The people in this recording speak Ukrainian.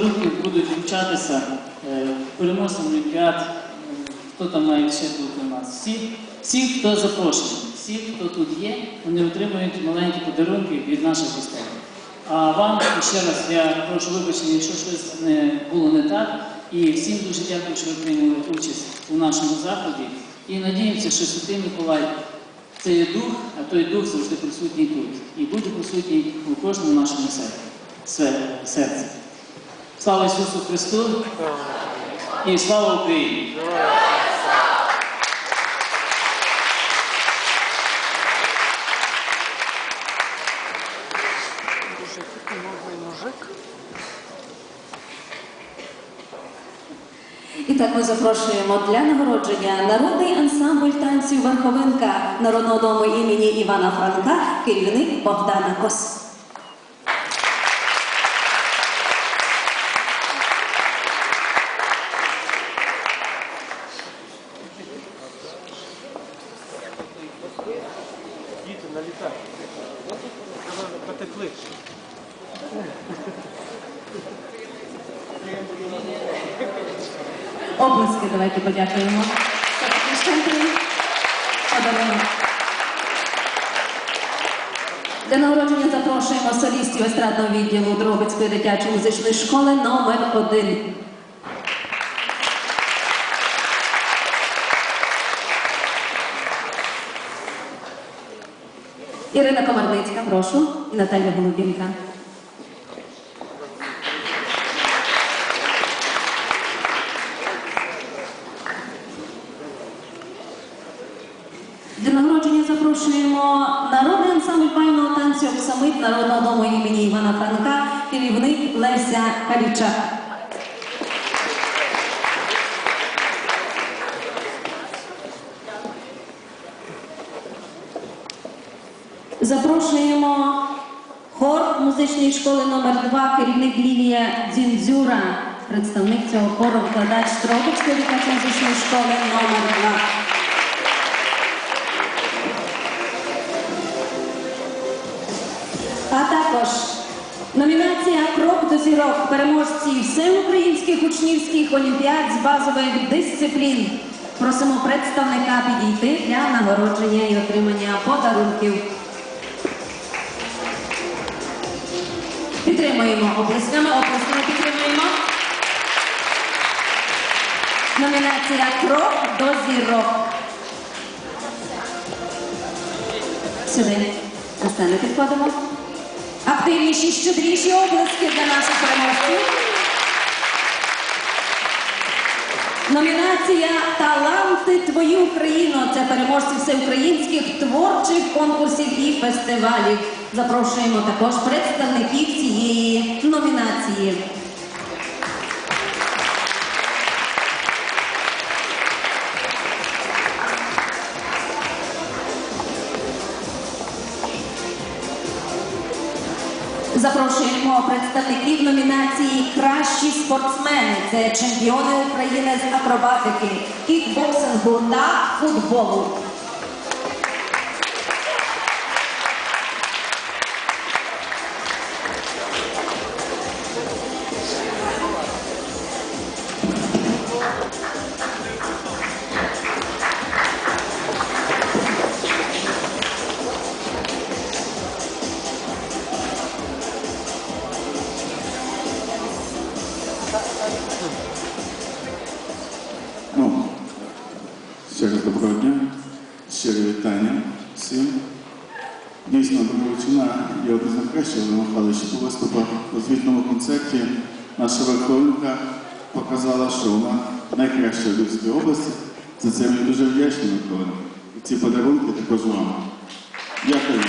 Руки будуть вручатися е, переможцям Олімпіад, е, хто там має ще бути у нас. Всі, всі, хто запрошений, всі, хто тут є, вони отримують маленькі подарунки від наших гостей. А вам ще раз я прошу вибачення, якщо щось не було не так. І всім дуже дякую, що ви прийняли участь у нашому заході. І надіємося, що Святий Миколай це є дух, а той дух завжди присутній тут. І буде присутній у кожному нашому серці. Серці. Слава Ісусу Христу і слава Україні! І так ми запрошуємо для нагородження народний ансамбль танців Верховинка Народного дому імені Івана Франка, керівник Богдана Кос. Облески давайте подякуємо. Для нагородження запрошуємо солістів естрадного відділу Дробицької дитячої музичної школи номер 1 Ірина Комарницька, прошу, і Наталя Голубінка. Для нагородження запрошуємо народний ансамбль пайного танцю «Оксамит» Народного дому імені Івана Франка, керівник Леся Калічак. Запрошуємо хор музичної школи номер 2 керівник Лілія Дзіндзюра, представник цього хору, викладач Тропицької дитячої музичної школи номер 2 А також номінація Крок до зірок переможці всеукраїнських учнівських олімпіад з базових дисциплін. Просимо представника підійти для нагородження і отримання подарунків. Підтримуємо оплесками, оплесками підтримуємо. Номінація Крок до зірок. Сюди. На сцену підходимо. Активніші, щедріші обласки для наших переможців. Номінація Таланти Твої Україно. Це переможці всеукраїнських творчих конкурсів і фестивалів. Запрошуємо також представників цієї номінації. Запрошуємо представників номінації Кращі спортсмени. Це чемпіони України з акробатики, кікбоксингу та футболу. Ну, ще доброго дня, щире вітання всім. Дійсно, Дорогочина є один з найкращих Михайлович у виступах у звітному концерті. Наша верховинка показала, що вона найкраща в Львівській області. За це мені дуже вдячний, Микола. І ці подарунки також вам. Дякую.